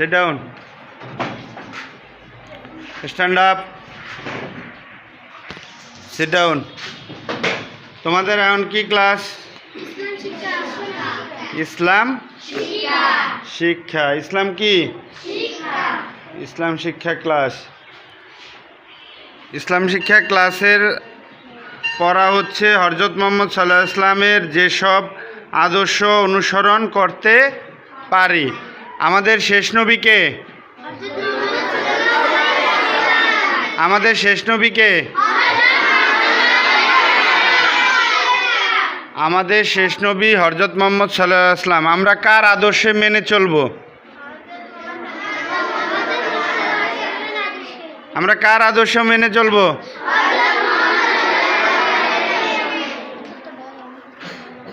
Sit down. Stand up. Sit down. তোমাদের এখন কি ক্লাস ইসলাম শিক্ষা ইসলাম কি ইসলাম শিক্ষা ক্লাস ইসলাম শিক্ষা ক্লাসের পড়া হচ্ছে হরজত মোহাম্মদ সাল্লাহ ইসলামের যেসব আদর্শ অনুসরণ করতে পারি আমাদের শেষ নবীকে আমাদের শেষ নবীকে আমাদের শেষ নবী হরজত মোহাম্মদ সাল্লাহ আসলাম আমরা কার আদর্শে মেনে চলবো? আমরা কার আদর্শ মেনে চলবো?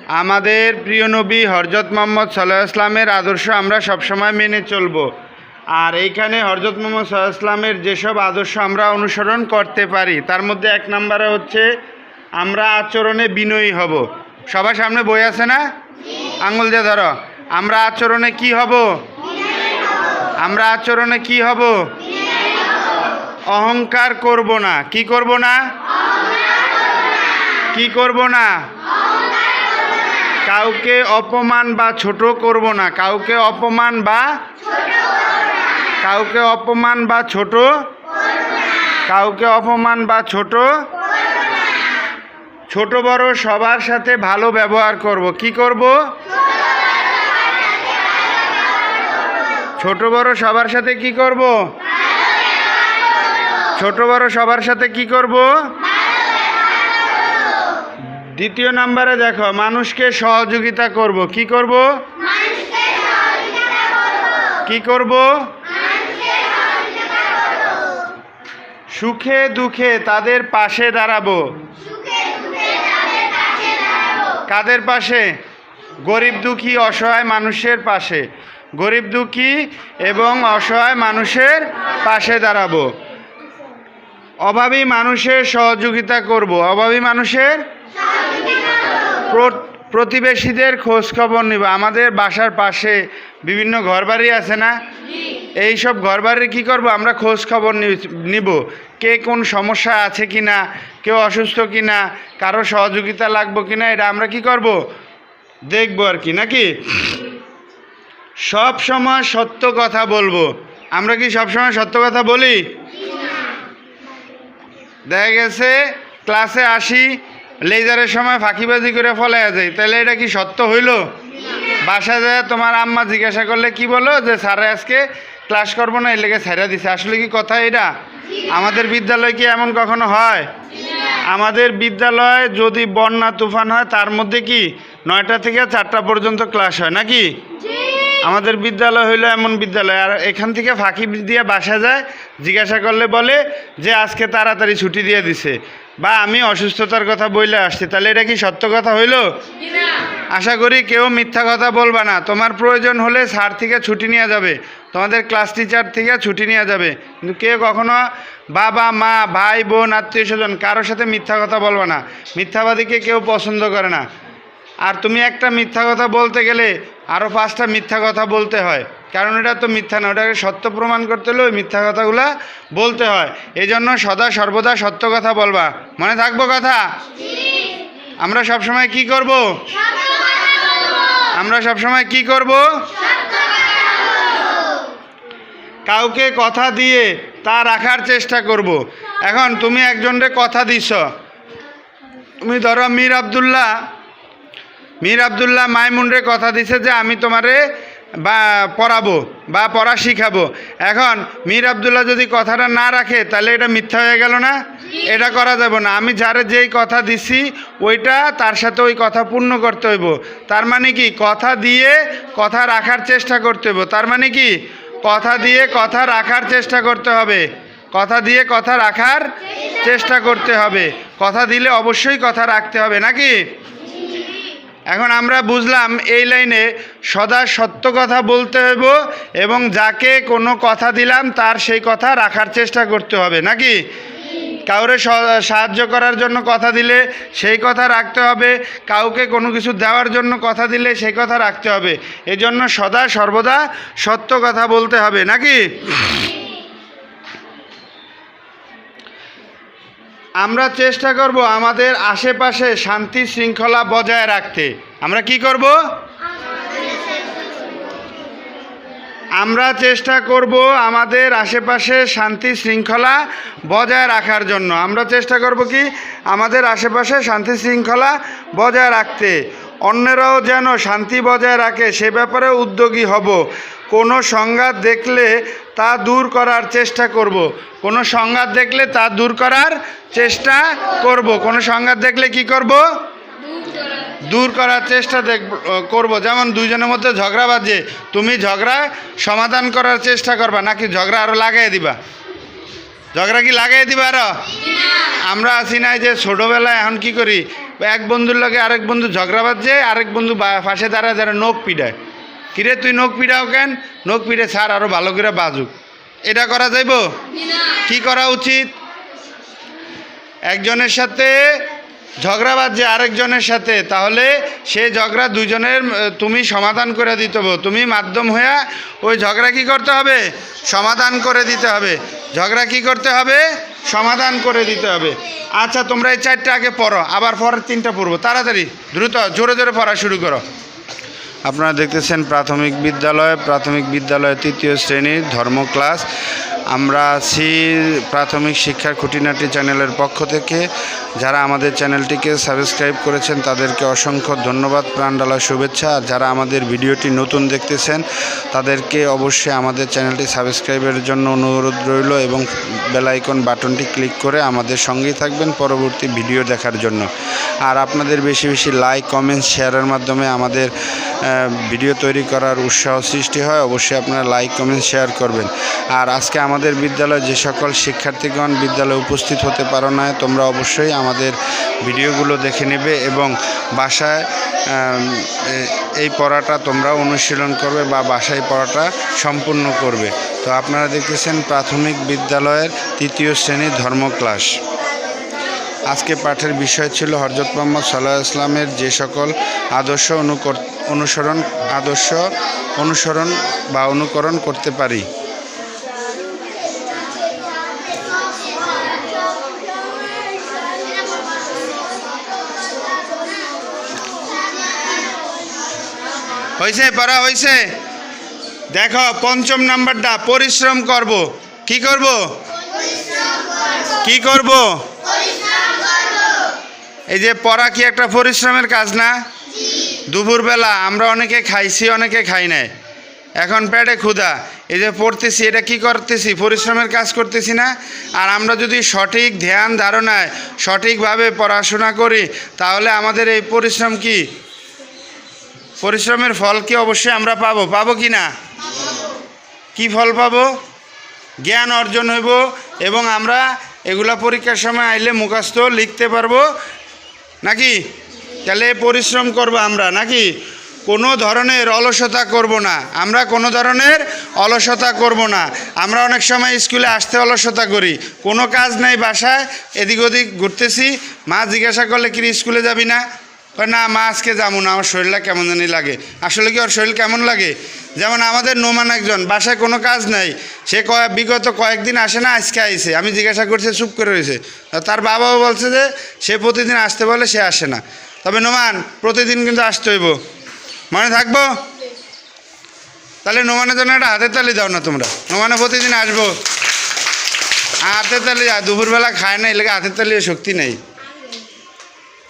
আমাদের প্রিয় নবী হরজত মোহাম্মদ সাল্লাহ ইসলামের আদর্শ আমরা সবসময় মেনে চলবো। আর এইখানে হরজত মোহাম্মদ সাল্লাহ ইসলামের যেসব আদর্শ আমরা অনুসরণ করতে পারি, তার মধ্যে এক নম্বরে হচ্ছে আমরা আচরণে বিনয়ী হব। সবার সামনে বই আছে না? আঙুল দিয়ে ধরো। আমরা আচরণে কি হব? আমরা আচরণে কি হব? অহংকার করব না। কি করব না? কি করব না? কাউকে অপমান বা ছোট করব না। কাউকে অপমান বা কাউকে অপমান বা ছোট কাউকে অপমান বা ছোট ছোট বড় সবার সাথে ভালো ব্যবহার করব। কি করব? ছোট বড় সবার সাথে কি করব? ছোট বড় সবার সাথে কি করব? দ্বিতীয় নাম্বারে দেখো মানুষকে সহযোগিতা করব। কি করব? কি করব? সুখে দুঃখে তাদের পাশে দাঁড়াবো। কাদের পাশে? গরিব দুঃখী অসহায় মানুষের পাশে। গরিব দুঃখী এবং অসহায় মানুষের পাশে দাঁড়াবো। অভাবী মানুষের সহযোগিতা করব। অভাবী মানুষের প্রতিবেশীদের খোঁজ খবর নিব। আমাদের বাসার পাশে বিভিন্ন ঘরবাড়ি আছে না? এই সব ঘরবাড়ির কী করব? আমরা খোঁজ খবর নিব। কে কোন সমস্যা আছে কি না কেউ অসুস্থ কি না কারও সহযোগিতা লাগবো কি না এটা আমরা কি করব? দেখব আর কি, নাকি? সব সময় সত্য কথা বলব। আমরা কি সব সময় সত্য কথা বলি? দেখা গেছে, ক্লাসে আসি লেজারের সময় ফাঁকিবাজি করে ফলে যায়। তাহলে এটা কি সত্য হইল? বাসা যায় তোমার আম্মা জিজ্ঞাসা করলে কি বলো যে, স্যারে, আজকে ক্লাস করব না, এর লেগে ছাইরা দিছে। আসলে কি কথা এটা? আমাদের বিদ্যালয় কি এমন কখনো হয়? আমাদের বিদ্যালয় যদি বন্যা তুফান হয়, তার মধ্যে কি নয়টা থেকে চারটা পর্যন্ত ক্লাস হয়, নাকি? আমাদের বিদ্যালয় হইল এমন বিদ্যালয়। আর এখান থেকে ফাঁকি দিয়ে বাসা যায়, জিজ্ঞাসা করলে বলে যে, আজকে তাড়াতাড়ি ছুটি দিয়ে দিছে। বা আমি অসুস্থতার কথা বইলে আসছি তাহলে এটা কি সত্য কথা হইল? আশা করি কেউ মিথ্যা কথা বলবা না। তোমার প্রয়োজন হলে স্যার থেকে ছুটি নেওয়া যাবে। তোমাদের ক্লাস টিচার থেকে ছুটি নেওয়া যাবে। কিন্তু কেউ কখনো বাবা মা ভাই বোন আত্মীয় স্বজন কারোর সাথে মিথ্যা কথা বলবা না। মিথ্যাবাদীকে কেউ পছন্দ করে না। আর তুমি একটা মিথ্যা কথা বলতে গেলে আরও পাঁচটা মিথ্যা কথা বলতে হয়। কারণ এটা তো মিথ্যা না, ওটাকে সত্য প্রমাণ করতে হলে ওই মিথ্যা কথাগুলো বলতে হয়। এই জন্য সদা সর্বদা সত্য কথা বলবা। মনে থাকব কথা? আমরা সব সময় কি করব? আমরা সব সময় কি করব? কাউকে কথা দিয়ে তা রাখার চেষ্টা করব। এখন তুমি একজনকে কথা দিছ। তুমি ধরো মীর আবদুল্লাহ মীর আবদুল্লাহ মাইমুনরে কথা দিছে যে আমি তোমারে বা পড়াবো বা পড়া শিখাবো। এখন মীর আবদুল্লাহ যদি কথাটা না রাখে, তাহলে এটা মিথ্যা হয়ে গেল না? এটা করা যাবে না। আমি যারে যেই কথা দিছি, ওইটা তার সাথে ওই কথা পূর্ণ করতে হইব। তার মানে কি? কথা দিয়ে কথা রাখার চেষ্টা করতে হইব। তার মানে কি? কথা দিয়ে কথা রাখার চেষ্টা করতে হবে। কথা দিয়ে কথা রাখার চেষ্টা করতে হবে। কথা দিলে অবশ্যই কথা রাখতে হবে, নাকি? এখন আমরা বুঝলাম এই লাইনে সদা সত্য কথা বলতে হইব এবং যাকে কোনো কথা দিলাম তার সেই কথা রাখার চেষ্টা করতে হবে, নাকি? কাউরে সাহায্য করার জন্য কথা দিলে সেই কথা রাখতে হবে, কাউকে কোনো কিছু দেওয়ার জন্য কথা দিলে সেই কথা রাখতে হবে। এজন্য সদা সর্বদা সত্য কথা বলতে হবে, নাকি? আমরা চেষ্টা করব আমাদের আশেপাশে শান্তি শৃঙ্খলা বজায় রাখতে। আমরা কি করব? আমরা চেষ্টা করব আমাদের আশেপাশে শান্তি শৃঙ্খলা বজায় রাখার জন্য। আমরা চেষ্টা করব কি? আমাদের আশেপাশে শান্তি শৃঙ্খলা বজায় রাখতে। অন্যরাও যেন শান্তি বজায় রাখে, সে ব্যাপারে উদ্যোগী হব। কোনো সংঘাত দেখলে তা দূর করার চেষ্টা করব। কোনো সংঘাত দেখলে তা দূর করার চেষ্টা করব। কোনো সংঘাত দেখলে কি করব? দূর করার চেষ্টা করব। যেমন দুইজনের মধ্যে ঝগড়া বাজে, তুমি ঝগড়া সমাধান করার চেষ্টা করবা, নাকি ঝগড়া আরও লাগাই দিবা? ঝগড়া কি লাগাই দিবা আরও? আমরা আছি নাই যে ছোটোবেলায়, এখন কি করি? এক বন্ধুর লগে আরেক বন্ধু ঝগড়া বাজছে আরেক বন্ধু পাশে দাঁড়ায় যারা নখ পিডায় কিরে তুই নখ পিডাও কেন? নখ পিডে ছাড় আরও ভালো করে বাজুক। এটা করা যাইব? কি করা উচিত? একজনের সাথে ঝগড়া বাজছে আরেকজনের সাথে, তাহলে সে ঝগড়া দুজনের তুমি সমাধান করে দিতে হবে। তুমি মাধ্যম হয়ে ওই ঝগড়া কি করতে হবে? সমাধান করে দিতে হবে। ঝগড়া কি করতে হবে? সমাধান করে দিতে হবে। আচ্ছা তোমরা এই চারটা আগে পড়ো, আবার পরের তিনটা পড়ব। তাড়াতাড়ি, দ্রুত, জোরে জোরে পড়া শুরু করো। আপনারা দেখতেছেন প্রাথমিক বিদ্যালয় প্রাথমিক বিদ্যালয় তৃতীয় শ্রেণির ধর্ম ক্লাস আমরা আছি প্রাথমিক শিক্ষার খুঁটিনাটি চ্যানেলের পক্ষ থেকে। যারা আমাদের চ্যানেলটিকে সাবস্ক্রাইব করেছেন, তাদেরকে অসংখ্য ধন্যবাদ প্রাণডালা শুভেচ্ছা। আর যারা আমাদের ভিডিওটি নতুন দেখতেছেন, তাদেরকে অবশ্যই আমাদের চ্যানেলটি সাবস্ক্রাইবের জন্য অনুরোধ রইল এবং বেলাইকন বাটনটি ক্লিক করে আমাদের সঙ্গেই থাকবেন পরবর্তী ভিডিও দেখার জন্য। আর আপনাদের বেশি বেশি লাইক, কমেন্ট, শেয়ারের মাধ্যমে আমাদের ভিডিও তৈরি করার উৎসাহ সৃষ্টি হয়, অবশ্যই আপনারা লাইক, কমেন্ট, শেয়ার করবেন। আর আজকে আমাদের বিদ্যালয়ে যে সকল শিক্ষার্থীগণ বিদ্যালয়ে উপস্থিত হতে পারো না, তোমরা অবশ্যই আমাদের ভিডিওগুলো দেখে নেবে এবং বাসায় এই পড়াটা তোমরা অনুশীলন করবে বা বাসায় পড়াটা সম্পূর্ণ করবে। তো আপনারা দেখতেছেন প্রাথমিক বিদ্যালয়ের তৃতীয় শ্রেণির ধর্ম ক্লাস। আজকে পাঠের বিষয় ছিল হরজত মোহাম্মদ সাল্লাহ ইসলামের যে সকল আদর্শ অনুকর, অনুসরণ, আদর্শ অনুসরণ বা অনুকরণ করতে পারি। হয়েছে পড়া হয়েছে দেখো, পঞ্চম নাম্বারটা, পরিশ্রম করব। কি করব? কি করব? এই যে পড়া কি একটা পরিশ্রমের কাজ না? দুপুরবেলা আমরা অনেকে খাইছি, অনেকে খাই নাই। এখন পেটে ক্ষুধা। এই যে পড়তেছি, এটা কি করতেছি? পরিশ্রমের কাজ করতেছি না? আর আমরা যদি সঠিক ধ্যান ধারণায় সঠিকভাবে পড়াশোনা করি, তাহলে আমাদের এই পরিশ্রম কি? পরিশ্রমের ফল কি অবশ্যই আমরা পাবো? পাবো কি না? কি ফল পাবো? জ্ঞান অর্জন হইব এবং আমরা এগুলা পরীক্ষার সময় আইলে মুখস্থ লিখতে পারব। নাকি? তাহলে পরিশ্রম করব আমরা, নাকি? কোনো ধরনের অলসতা করব না। আমরা কোনো ধরনের অলসতা করব না। আমরা অনেক সময় স্কুলে আসতে অলসতা করি। কোনো কাজ নেই বাসায়, এদিক ওদিক ঘুরতেছি। মা জিজ্ঞাসা করলে কি স্কুলে যাবি না? না, মা, আজকে যাব না, আমার শরীরটা কেমন জানি লাগে। আসলে কি ওর শরীর কেমন লাগে? যেমন আমাদের নোমান একজন, বাসায় কোনো কাজ নাই। সে কয়, বিগত কয়েকদিন আসে না, আজকে আইসে আমি জিজ্ঞাসা করছি, চুপ করে রয়েছে? তার বাবাও বলছে যে, সে প্রতিদিন আসতে বলে, সে আসে না। তবে নোমান, প্রতিদিন কিন্তু আসতে হইব। মনে থাকব? তাহলে নোমানের জন্য একটা হাতের তালি দাও না তোমরা। নোমানে প্রতিদিন আসব। হাতের তালি দুপুরবেলা খায় না এলাকা হাতের তালি শক্তি নেই।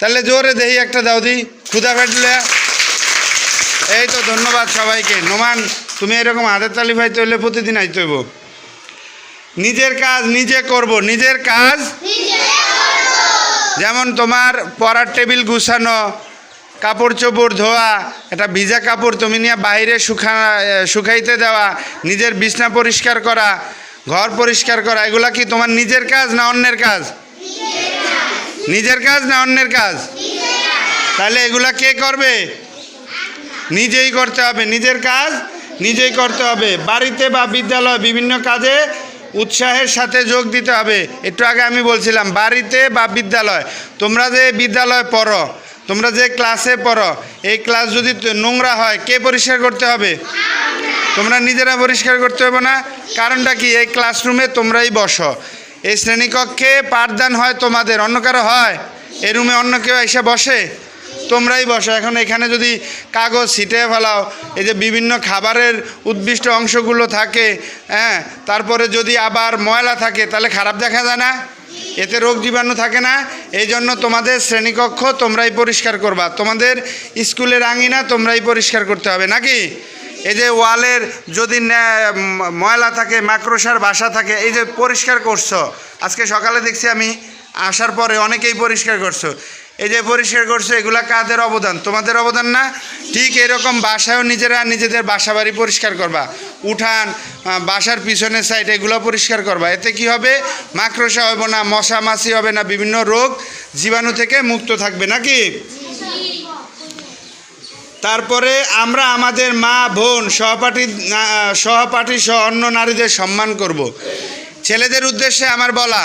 তাহলে জোরে দেহি একটা দাও দি ক্ষুদা ফেটলে এই তো ধন্যবাদ সবাইকে। নোমান, তুমি এরকম হাতের তালি পাইতে হলে প্রতিদিন আইতে হইব। নিজের কাজ নিজে করব, নিজের কাজ যেমন তোমার পড়ার টেবিল গুছানো, কাপড় চোপড় ধোয়া, একটা ভিজা কাপড় তুমি নিয়ে বাইরে শুকা শুকাইতে দেওয়া, নিজের বিছনা পরিষ্কার করা, ঘর পরিষ্কার করা, এগুলা কি তোমার নিজের কাজ না অন্যের কাজ? নিজের কাজ না অন্যের কাজ? তাহলে এগুলা কে করবে? নিজেই করতে হবে। নিজের কাজ নিজেই করতে হবে। বাড়িতে বা বিদ্যালয় বিভিন্ন কাজে উৎসাহের সাথে যোগ দিতে হবে। একটু আগে আমি বলছিলাম, বাড়িতে বা বিদ্যালয়। তোমরা যে বিদ্যালয় পড়ো, তোমরা যে ক্লাসে পড়ো, এই ক্লাস যদি নোংরা হয়, কে পরিষ্কার করতে হবে? তোমরা নিজেরা পরিষ্কার করতে হবে না। কারণটা কি? এই ক্লাসরুমে তোমরাই বসো। এই শ্রেণীকক্ষে পাঠদান হয় তোমাদের, অন্য কারও হয়? এই রুমে অন্য কেউ এসে বসে? তোমরাই বসো। এখন এখানে যদি কাগজ ছিটে ফেলাও, এই যে বিভিন্ন খাবারের উদ্দিষ্ট অংশগুলো থাকে হ্যাঁ তারপরে যদি আবার ময়লা থাকে, তাহলে খারাপ দেখা যায় না? এতে রোগ জীবাণু থাকে না? এই জন্য তোমাদের শ্রেণীকক্ষ তোমরাই পরিষ্কার করবা। তোমাদের স্কুলের আঙিনা তোমরাই পরিষ্কার করতে হবে, নাকি? এই যে ওয়ালের যদি ময়লা থাকে, মাকড়সার বাসা থাকে, এই যে পরিষ্কার করছ, আজকে সকালে দেখছি আমি আসার পরে অনেকেই পরিষ্কার করছ। এই যে পরিষ্কার করছ, এগুলা কাদের অবদান? তোমাদের অবদান না? ঠিক এরকম বাসায়ও নিজেরা নিজেদের বাসা বাড়ি পরিষ্কার করবা। উঠান বাসার পিছনের সাইড এগুলো পরিষ্কার করবা। এতে কি হবে? মাকড়সা হবে না, মশা মাছি হবে না, বিভিন্ন রোগ জীবাণু থেকে মুক্ত থাকবে, নাকি? তারপরে আমরা আমাদের মা, বোন, সহপাঠী সহপাঠী সহ অন্য নারীদের সম্মান করব। ছেলেদের উদ্দেশ্যে আমার বলা,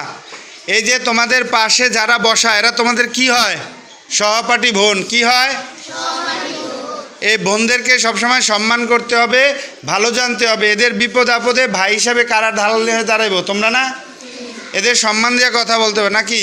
এই যে তোমাদের পাশে যারা বসা, এরা তোমাদের কি হয়? সহপাঠী বোন, কি হয়? এই বোনদেরকে সবসময় সম্মান করতে হবে, ভালো জানতে হবে। এদের বিপদ আপদে ভাই হিসাবে কারা ঢাল হয়ে দাঁড়াইবো, তোমরা না? এদের সম্মান দিয়ে কথা বলতে হবে, নাকি?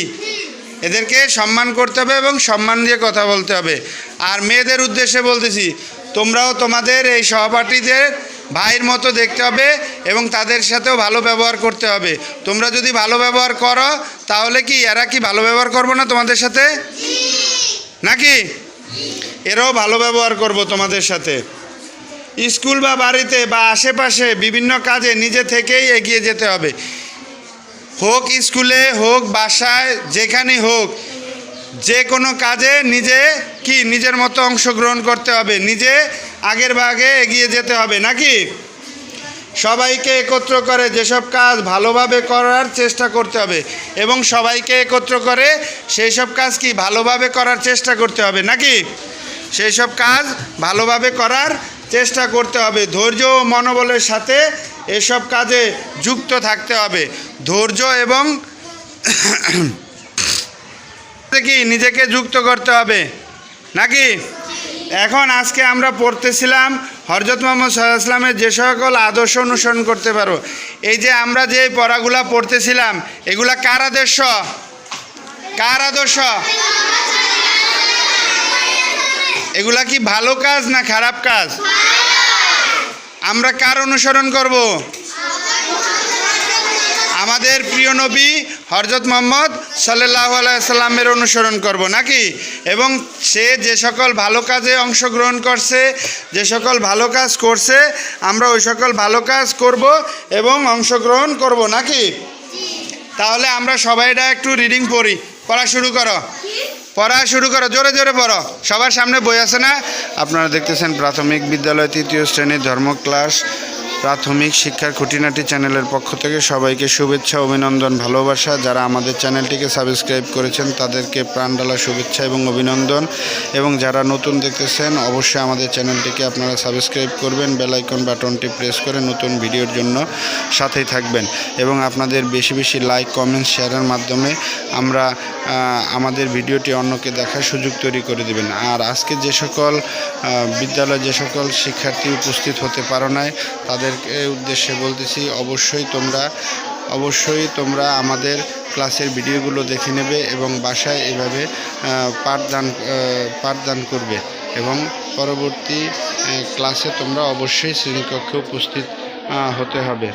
এদেরকে সম্মান করতে হবে এবং সম্মান দিয়ে কথা বলতে হবে। আর মেয়েদের উদ্দেশ্যে বলতেছি, তোমরাও তোমাদের এই সহপাঠীদের ভাইয়ের মতো দেখতে হবে এবং তাদের সাথেও ভালো ব্যবহার করতে হবে। তোমরা যদি ভালো ব্যবহার করো, তাহলে কি এরা কি ভালো ব্যবহার করব না তোমাদের সাথে? নাকি? এরাও ভালো ব্যবহার করব তোমাদের সাথে। স্কুল বা বাড়িতে বা আশেপাশে বিভিন্ন কাজে নিজে থেকেই এগিয়ে যেতে হবে। হোক স্কুলে, হোক বাসায়, যেখানে হোক, যে কোনো কাজে নিজে কি নিজের মতো অংশগ্রহণ করতে হবে, নিজে আগের ভাগে এগিয়ে যেতে হবে, নাকি? সবাইকে একত্র করে যেসব কাজ ভালোভাবে করার চেষ্টা করতে হবে এবং সবাইকে একত্র করে সেই সব কাজ কি ভালোভাবে করার চেষ্টা করতে হবে, নাকি? সেই সব কাজ ভালোভাবে করার চেষ্টা করতে হবে। ধৈর্য ও মনোবলের সাথে এসব কাজে যুক্ত থাকতে হবে। ধৈর্য এবং কি নিজেকে যুক্ত করতে হবে? নাকি? এখন আজকে আমরা পড়তেছিলাম হরজত মোহাম্মদ সাল্লাহামের যে সকল আদর্শ অনুসরণ করতে পারো। এই যে আমরা যে পড়াগুলা পড়তেছিলাম, এগুলা কার আদর্শ? কার আদর্শ? এগুলা কি ভালো কাজ না খারাপ কাজ? আমরা কার অনুসরণ করব? আমাদের প্রিয় নবী হরজত মোহাম্মদ সাল্লাহ আলাইসাল্লামের অনুসরণ করব নাকি? এবং সে যে সকল ভালো কাজে অংশগ্রহণ করছে যে সকল ভালো কাজ করছে আমরা ওই সকল ভালো কাজ করব এবং অংশগ্রহণ করব নাকি? তাহলে আমরা সবাইটা একটু রিডিং পড়ি পড়া শুরু করো। পড়া শুরু করো, জোরে জোরে পড়ো। সবার সামনে বই আছে না? আপনারা দেখতেছেন প্রাথমিক বিদ্যালয়, তৃতীয় শ্রেণির ধর্ম ক্লাস প্রাথমিক শিক্ষার খুঁটিনাটি চ্যানেলের পক্ষ থেকে সবাইকে শুভেচ্ছা, অভিনন্দন, ভালোবাসা। যারা আমাদের চ্যানেলটিকে সাবস্ক্রাইব করেছেন, তাদেরকে প্রাণডালা শুভেচ্ছা এবং অভিনন্দন। এবং যারা নতুন দেখতেছেন, অবশ্যই আমাদের চ্যানেলটিকে আপনারা সাবস্ক্রাইব করবেন বেলাইকন বাটনটি প্রেস করে নতুন ভিডিওর জন্য সাথেই থাকবেন। এবং আপনাদের বেশি বেশি লাইক, কমেন্ট, শেয়ারের মাধ্যমে আমরা আমাদের ভিডিওটি অন্যকে দেখার সুযোগ তৈরি করে দেবেন। আর আজকে যে সকল বিদ্যালয়ে যে সকল শিক্ষার্থী উপস্থিত হতে পারো নাই তাদেরকে উদ্দেশ্যে বলতেছি, অবশ্যই তোমরা অবশ্যই তোমরা আমাদের ক্লাসের ভিডিওগুলো দেখে নেবে এবং বাসায় এভাবে পাঠদান পাঠদান করবে এবং পরবর্তী ক্লাসে তোমরা অবশ্যই শ্রেণীকক্ষে উপস্থিত হতে হবে।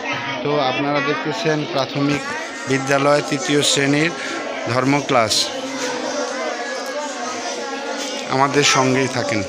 তো আপনারা দেখতেছেন প্রাথমিক বিদ্যালয় তৃতীয় শ্রেণির ধর্ম ক্লাস। আমাদের সঙ্গেই থাকেন।